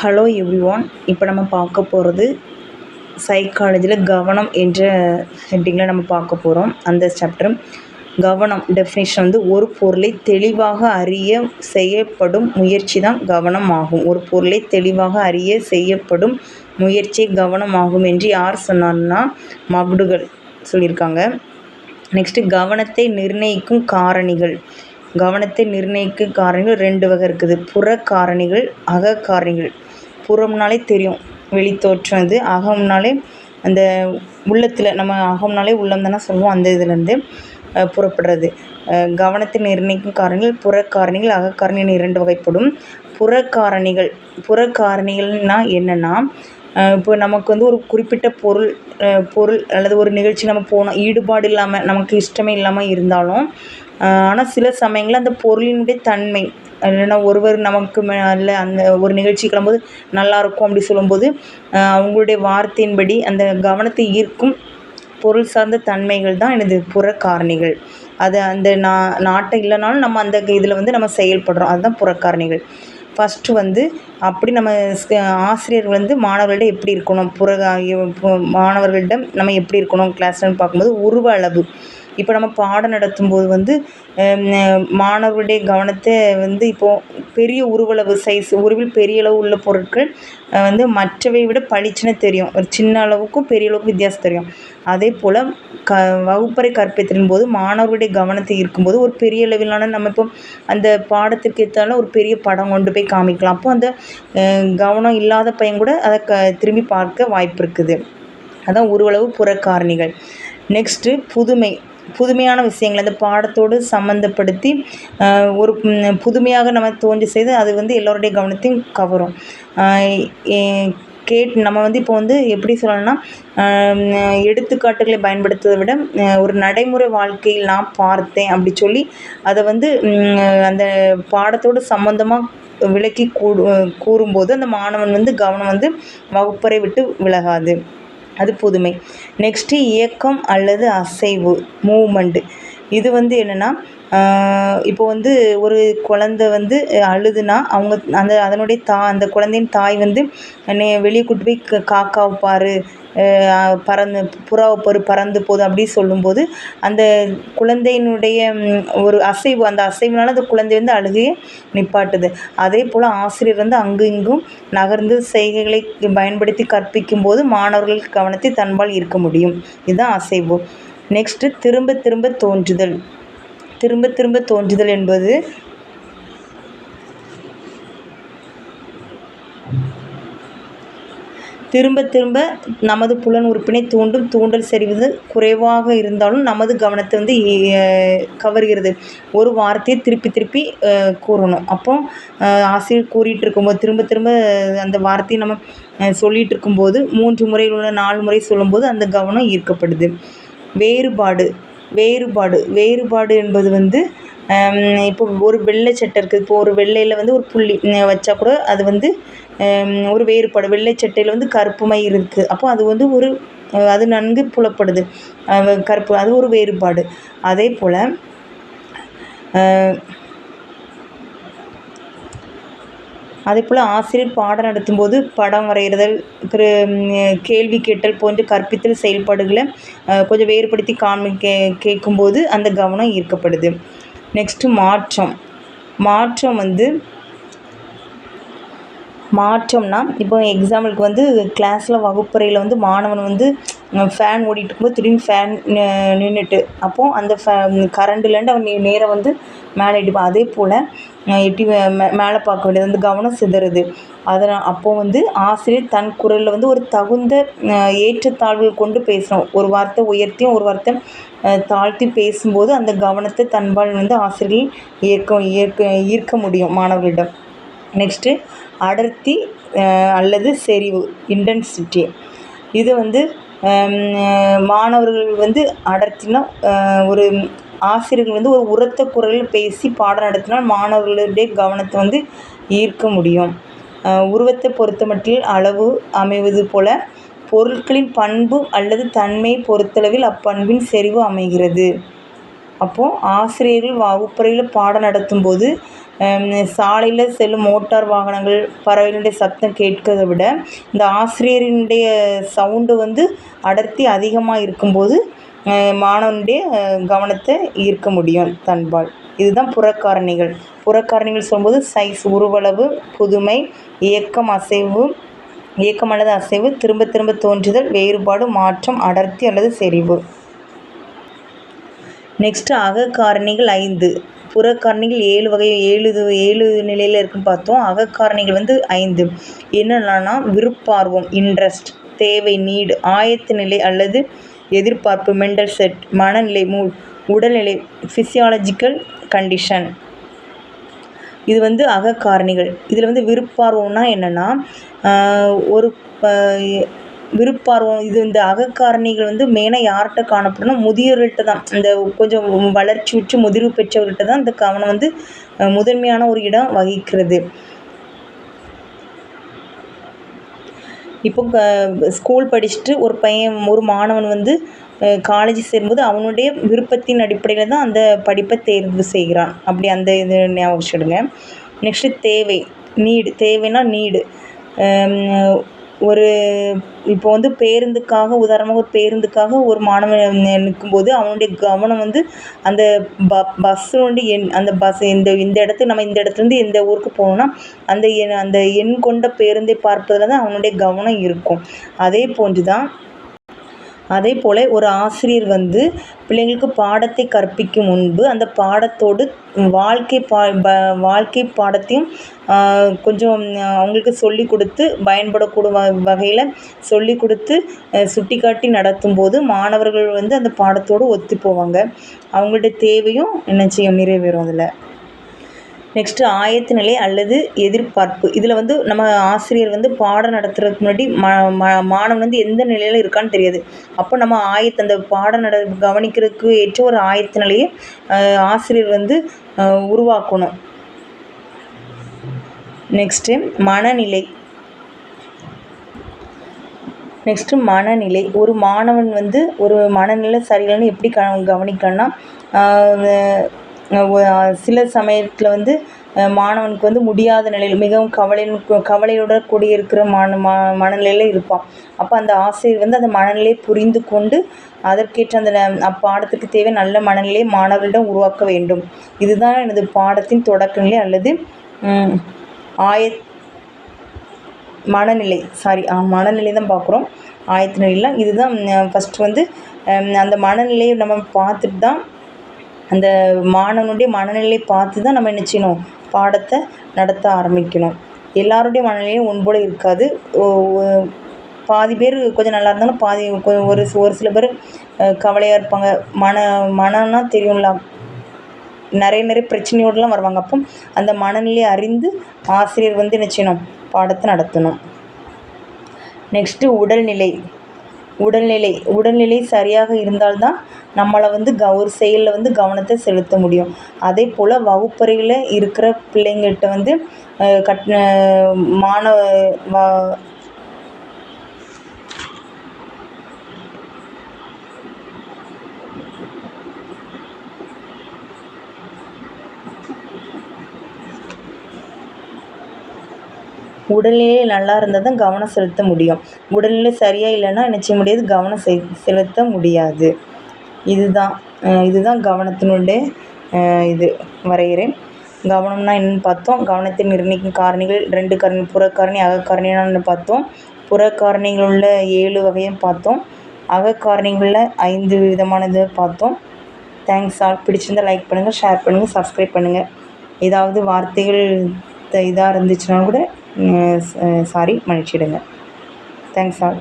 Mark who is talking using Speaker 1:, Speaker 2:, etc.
Speaker 1: Hello everyone இப்போ நம்ம பார்க்க போகிறது சைக்காலஜியில் கவனம் என்ற ஹெட்டிங்கில் நம்ம பார்க்க போகிறோம் அந்த சாப்டர் கவனம் டெஃபினேஷன் வந்து ஒரு பொருளை தெளிவாக அறிய செய்யப்படும் முயற்சி தான் கவனம் ஆகும். ஒரு பொருளை தெளிவாக அறிய செய்யப்படும் முயற்சி கவனம் ஆகும் என்று யார் சொன்னார்னா மகுடுகள் சொல்லியிருக்காங்க. நெக்ஸ்ட்டு கவனத்தை நிர்ணயிக்கும் காரணிகள். கவனத்தை நிர்ணயிக்கும் காரணிகள் ரெண்டு வகை இருக்குது. புற காரணிகள் அக காரணிகள். புறம்னாலே தெரியும். வெளித்தோற்றம் இது. அகம்னாலே அந்த உள்ளத்தில் நம்ம அகம்னாலே உள்ளம் தானே சொல்லுவோம். அந்த இதுலேருந்து புறப்படுறது. கவனத்தை நிர்ணயிக்கும் காரணிகள் புற காரணிகள் இரண்டு வகைப்படும். புற காரணிகள் புற காரணிகள்னால் என்னென்னா இப்போ நமக்கு வந்து ஒரு குறிப்பிட்ட பொருள் பொருள் அல்லது ஒரு நிகழ்ச்சி நம்ம போனோம் ஈடுபாடு இல்லாமல் நமக்கு இஷ்டமே இல்லாமல் இருந்தாலும் ஆனால் சில சமயங்களில் அந்த பொருளினுடைய தன்மை இல்லைன்னா ஒருவர் நமக்கு மேலே அந்த ஒரு நிகழ்ச்சி கிளம்பும்போது நல்லாயிருக்கும் அப்படி சொல்லும்போது அவங்களுடைய வார்த்தையின்படி அந்த கவனத்தை ஈர்க்கும் பொருள் சார்ந்த தன்மைகள் தான் எனது புற காரணிகள். அது அந்த நா நாட்டை இல்லைனாலும் நம்ம அந்த இதில் வந்து நம்ம செயல்படுறோம். அதுதான் புறக்காரணிகள் ஃபஸ்ட்டு வந்து அப்படி நம்ம ஆசிரியர் வந்து மாணவர்களிடம் எப்படி இருக்கணும்? புற மாணவர்களிடம் நம்ம எப்படி இருக்கணும்? கிளாஸ்லன்னு பார்க்கும்போது உருவ அளவு. இப்போ நம்ம பாடம் நடத்தும்போது வந்து மாணவருடைய கவனத்தை வந்து இப்போது பெரிய உருவளவு சைஸ் உருவில் பெரிய அளவு உள்ள பொருட்கள் வந்து மற்றவை விட பளிச்சுன்னு தெரியும். ஒரு சின்ன அளவுக்கும் பெரிய அளவுக்கு வித்தியாசம் தெரியும். அதே போல் க வகுப்பறை கற்பித்தலின் போது மாணவருடைய கவனத்தை இருக்கும்போது ஒரு பெரிய அளவிலான நம்ம இப்போ அந்த பாடத்திற்கு ஏற்றாலும் ஒரு பெரிய படம் கொண்டு போய் காமிக்கலாம். அப்போ அந்த கவனம் இல்லாத பையன் கூட அதை க திரும்பி பார்க்க வாய்ப்பு இருக்குது. அதான் உருவளவு புறக்காரணிகள். நெக்ஸ்ட்டு புதுமை. புதுமையான விஷயங்கள் அந்த பாடத்தோடு சம்மந்தப்படுத்தி ஒரு புதுமையாக நம்ம தோன்றி செய்து அது வந்து எல்லோருடைய கவனத்தையும் கவரும். கேட் நம்ம வந்து இப்போ வந்து எப்படி சொல்லணும்னா எடுத்துக்காட்டுகளை பயன்படுத்துவதை விட ஒரு நடைமுறை வாழ்க்கையில் நான் பார்த்தேன் அப்படி சொல்லி அதை வந்து அந்த பாடத்தோடு சம்மந்தமாக விளக்கி கூடு கூறும்போது அந்த மாணவன் வந்து கவனம் வந்து வகுப்பறை விட்டு விலகாது. அது புதுமை. நெக்ஸ்ட்டு இயக்கம் அல்லது அசைவு மூமெண்ட்டு இது வந்து என்னென்னா இப்போ வந்து ஒரு குழந்த வந்து அழுதுனா அவங்க அந்த அதனுடைய தா அந்த குழந்தையின் தாய் வந்து என்னை வெளியே கூட்டு போய் காக்காவை பாரு பறந்து புறாவை பொறு பறந்து போகுது அப்படி சொல்லும்போது அந்த குழந்தையினுடைய ஒரு அசைவு அந்த அசைவுனால அந்த குழந்தை வந்து அழுகையை நிப்பாட்டுது. அதே போல் ஆசிரியர் வந்து அங்கு இங்கும் நகர்ந்து செய்கைகளை பயன்படுத்தி கற்பிக்கும் போது மாணவர்கள் கவனத்தை தன்பால் ஈர்க்க முடியும். இதுதான் அசைவு. நெக்ஸ்ட்டு திரும்ப திரும்ப தோன்றுதல். திரும்ப திரும்ப தோன்றுதல் என்பது திரும்ப திரும்ப நமது புலன் உறுப்பினை தூண்டும் தூண்டல் செறிவது குறைவாக இருந்தாலும் நமது கவனத்தை வந்து கவர்கிறது. ஒரு வார்த்தையை திருப்பி திருப்பி கூறணும். அப்போ ஆசிரியர் கூறிகிட்டு இருக்கும்போது திரும்ப திரும்ப அந்த வார்த்தையை நம்ம சொல்லிகிட்டு இருக்கும்போது மூன்று முறையில் உள்ள நாலு முறை சொல்லும்போது அந்த கவனம் ஈர்க்கப்படுது. வேறுபாடு வேறுபாடு வேறுபாடு என்பது வந்து இப்போ ஒரு வெள்ளை சட்டை இருக்குது. இப்போ ஒரு வெள்ளையில் வந்து ஒரு புள்ளி வச்சா கூட அது வந்து ஒரு வேறுபாடு. வெள்ளை சட்டையில் வந்து கருப்பு மை இருக்குது அப்போ அது வந்து ஒரு அது நன்கு புலப்படுது. கருப்பு அது ஒரு வேறுபாடு. அதே போல் அதே போல் ஆசிரியர் பாடம் நடத்தும்போது படம் வரைகிறதல் கேள்வி கேட்டல் போன்ற கற்பித்தல் செயல்பாடுகளை கொஞ்சம் வேறுபடுத்தி காமி கே கேட்கும்போது அந்த கவனம் ஈர்க்கப்படுது. நெக்ஸ்ட்டு மாற்றம். மாற்றம் வந்து மாற்றம்னா இப்போ எக்ஸாம்பிளுக்கு வந்து கிளாஸில் வகுப்பறையில் வந்து மாணவன் வந்து ஃபேன் ஓடிட்டு இருக்கும்போது திடீர்னு ஃபேன் நின்றுட்டு அப்போது அந்த ஃபே கரண்ட்லேருந்து அவன் நேராக வந்து மேலே எட்டிப்பான் அதே போல் எட்டி மே மேலே பார்க்க வேண்டியது வந்து கவனம் சிதறுது. அதனால் அப்போது வந்து ஆசிரியர் தன் குரலில் வந்து ஒரு தகுந்த ஏற்றத்தாழ்வுகள் கொண்டு பேசணும் ஒரு வார்த்தை உயர்த்தியும் ஒரு வார்த்தை தாழ்த்தி பேசும்போது அந்த கவனத்தை தன்பால் வந்து ஆசிரியர்கள் ஈர்க்க ஈர்க்க ஈர்க்க முடியும் மாணவர்களிடம். நெக்ஸ்ட்டு அடர்த்தி அல்லது செறிவு இன்டென்சிட்டி. இது வந்து மாணவர்கள் வந்து அடர்த்தினா ஒரு ஆசிரியர்கள் வந்து ஒரு உரத்த குரலில் பேசி பாடம் நடத்தினால் மாணவர்களுடைய கவனத்தை வந்து ஈர்க்க முடியும். உருவத்தை பொறுத்தமட்டில் அளவு அமைவது போல பொருட்களின் பண்பு அல்லது தன்மை பொறுத்தளவில் அப்பண்பின் செறிவு அமைகிறது. அப்போது ஆசிரியர்கள் வகுப்பறையில் பாடம் நடத்தும்போது சாலையில் செல்லும் மோட்டார் வாகனங்கள் பறவைகளுடைய சத்தம் கேட்கதை விட இந்த ஆசிரியரினுடைய சவுண்டு வந்து அடர்த்தி அதிகமாக இருக்கும்போது மாணவனுடைய கவனத்தை ஈர்க்க முடியும் தன்பால். இதுதான் புறக்காரணிகள். புறக்காரணிகள் சொல்லும்போது சைஸ் உருவளவு புதுமை இயக்கம் அசைவு இயக்கம் அல்லது அசைவு திரும்ப திரும்ப தோன்றுதல் வேறுபாடு மாற்றம் அடர்த்தி அல்லது செறிவு. நெக்ஸ்ட்டு அகக்காரணிகள் ஐந்து. புறக்காரணிகள் ஏழு வகை ஏழு இது ஏழு நிலையில் இருக்குன்னு பார்த்தோம். அகக்காரணிகள் வந்து ஐந்து. என்னென்னா விருப்பார்வம் இன்ட்ரெஸ்ட் தேவை நீடு ஆயத்த நிலை அல்லது எதிர்பார்ப்பு மெண்டல் செட் மனநிலை மூ உடல்நிலை ஃபிசியாலஜிக்கல் கண்டிஷன் இது வந்து அகக்காரணிகள். இதில் வந்து விருப்பார்வம்னா என்னென்னா ஒரு விருப்பார்வம். இது இந்த அகக்காரணிகள் வந்து மெயினாக யார்கிட்ட காணப்படும்னா முதியோர்கள்ட்ட தான். இந்த கொஞ்சம் வளர்ச்சி உற்று முதிர்வு பெற்றவர்கிட்ட தான் இந்த கவனம் வந்து முதன்மையான ஒரு இடம் வகிக்கிறது. இப்போ ஸ்கூல் படிச்சுட்டு ஒரு பையன் ஒரு மாணவன் வந்து காலேஜ் சேரும்போது அவனுடைய விருப்பத்தின் அடிப்படையில் தான் அந்த படிப்பை தேர்வு செய்கிறான். அப்படி அந்த இது ஞாபகம் வச்சுடுங்க நெக்ஸ்ட்டு தேவை. நீடு. தேவைன்னா நீடு. ஒரு இப்போ வந்து பேருந்துக்காக உதாரணமாக ஒரு பேருந்துக்காக ஒரு மாணவன் நிற்கும்போது அவனுடைய கவனம் வந்து அந்த ப பஸ்ஸுடைய எண் அந்த பஸ் இந்த இந்த இடத்துக்கு நம்ம இந்த இடத்துலேருந்து இந்த ஊருக்கு போகணுன்னா அந்த எண் அந்த எண் கொண்ட பேருந்தை பார்ப்பதில் தான் அவனுடைய கவனம் இருக்கும். அதே போன்று தான் அதே போல் ஒரு ஆசிரியர் வந்து பிள்ளைங்களுக்கு பாடத்தை கற்பிக்கும் முன்பு அந்த பாடத்தோடு வாழ்க்கை பா ப வாழ்க்கை பாடத்தையும் கொஞ்சம் அவங்களுக்கு சொல்லிக் கொடுத்து பயன்படக்கூடும் வகையில் சொல்லிக் கொடுத்து சுட்டிக்காட்டி நடத்தும்போது மாணவர்கள் வந்து அந்த பாடத்தோடு ஒத்து போவாங்க. அவங்களுடைய தேவையும் என்ன செய்யும்? நிறைவேறும் அதில். நெக்ஸ்ட்டு ஆயத்த நிலை அல்லது எதிர்பார்ப்பு. இதில் வந்து நம்ம ஆசிரியர் வந்து பாடம் நடத்துறதுக்கு முன்னாடி ம மாணவன் வந்து எந்த நிலையில் இருக்கான்னு தெரியாது. அப்போ நம்ம ஆயத்த அந்த பாடம் நட கவனிக்கிறதுக்கு ஏற்ற ஒரு ஆயத்த நிலையை ஆசிரியர் வந்து உருவாக்கணும். நெக்ஸ்ட்டு மனநிலை. நெக்ஸ்ட்டு மனநிலை. ஒரு மாணவன் வந்து ஒரு மனநிலை சரியில்லைன்னு எப்படி க கவனிக்கணும்னா சில சமயத்தில் வந்து மாணவனுக்கு வந்து முடியாத நிலையில் மிகவும் கவலையின் கவலையோட கூடியிருக்கிற மன ம மனநிலையில் இருப்பான். அப்போ அந்த ஆசிரியர் வந்து அந்த மனநிலையை புரிந்து கொண்டு அதற்கேற்ற அந்த அப்பாடத்துக்கு தேவை நல்ல மனநிலையை மாணவர்களிடம் உருவாக்க வேண்டும். இதுதான் எனது பாடத்தின் தொடக்க நிலை அல்லது ஆய மனநிலை. சாரி மனநிலை தான் பார்க்குறோம். ஆயத்த நிலையில் இதுதான் ஃபஸ்ட்டு வந்து அந்த மனநிலையை நம்ம பார்த்துட்டு தான் அந்த மாணவனுடைய மனநிலை பார்த்து தான் நம்ம என்ன செய்யணும்? பாடத்தை நடத்த ஆரம்பிக்கணும். எல்லாருடைய மனநிலையும் ஒன்போல இருக்காது. பாதி பேர் கொஞ்சம் நல்லா இருந்தாலும் பாதி ஒரு ஒரு சில பேர் கவலையாக இருப்பாங்க. மன மனம்னா தெரியும்ல. நிறைய நிறைய பிரச்சனையோடலாம் வருவாங்க. அப்போ அந்த மனநிலையை அறிந்து ஆசிரியர் வந்து என்ன செய்யணும்? பாடத்தை நடத்தணும். நெக்ஸ்ட்டு உடல்நிலை. உடல்நிலை உடல்நிலை சரியாக இருந்தால்தான் நம்மளை வந்து க ஒரு செயலில் வந்து கவனத்தை செலுத்த முடியும். அதே போல் வகுப்பறையில் இருக்கிற பிள்ளைங்கள்ட்ட வந்து கட் மாணவ உடல்நிலை நல்லா இருந்தால் தான் கவனம் செலுத்த முடியும். உடல்நிலை சரியாக இல்லைன்னா என்ன செய்ய முடியாது கவனம் செ செலுத்த முடியாது. இதுதான் இதுதான் கவனத்தினுடைய இது. வரைகிறேன். கவனம்னா என்னென்னு பார்த்தோம். கவனத்தை நிர்ணயிக்கும் காரணிகள் ரெண்டு காரணி புறக்காரணி அகக்காரணின்னு பார்த்தோம். புறக்காரணிகள் உள்ள ஏழு வகையும் பார்த்தோம். அகக்காரணிகளில் ஐந்து விதமானது பார்த்தோம். Thanks all. பிடிச்சிருந்தால் லைக் பண்ணுங்கள் ஷேர் பண்ணுங்கள் சப்ஸ்கிரைப் பண்ணுங்கள் ஏதாவது வார்த்தைகள் இதாக இருந்துச்சுன்னா கூட சாரி மன்னிச்சிடுங்க. Thanks all